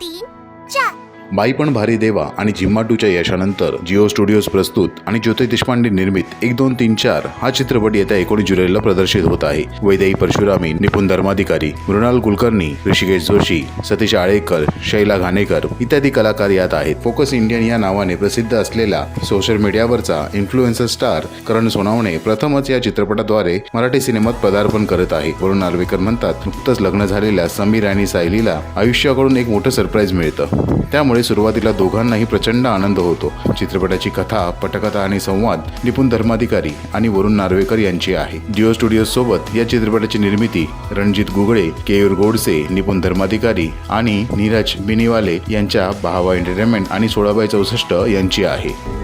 敌战 बाई पण भारी देवा आणि झिम्माटूच्या यशानंतर जिओ स्टुडिओज प्रस्तुत आणि ज्योती देशपांडे निर्मित एक दोन तीन चार हा चित्रपट येत्या एकोणीस जुलैला प्रदर्शित होत आहे. वैदेही परशुरामी निपुण धर्माधिकारी मृणाल कुलकर्णी ऋषिकेश जोशी सतीश आळेकर शैला घाणेकर इत्यादी कलाकार यात आहेत. फोकस इंडियन या नावाने प्रसिद्ध असलेला सोशल मीडियावरचा इन्फ्लुएन्सर स्टार करण सोनावणे प्रथमच या चित्रपटाद्वारे मराठी सिनेमात पदार्पण करत आहे. वरुण नार्वेकर म्हणतात नुकतंच लग्न झालेल्या समीर आणि सायलीला आयुष्याकडून एक मोठं सरप्राईज मिळतं. त्यामुळे सुरुवातीला दोघांनाही प्रचंड आनंद होतो. चित्रपटाची कथा पटकथा आणि संवाद निपुण धर्माधिकारी आणि वरुण नार्वेकर यांची आहे. जिओ स्टुडिओ सोबत या चित्रपटाची निर्मिती रणजित गुगळे केयूर गोडसे निपुण धर्माधिकारी आणि नीरज बिनीवाले यांच्या भावा एंटरटेनमेंट आणि सोळाबाई चौसष्ट यांची आहे.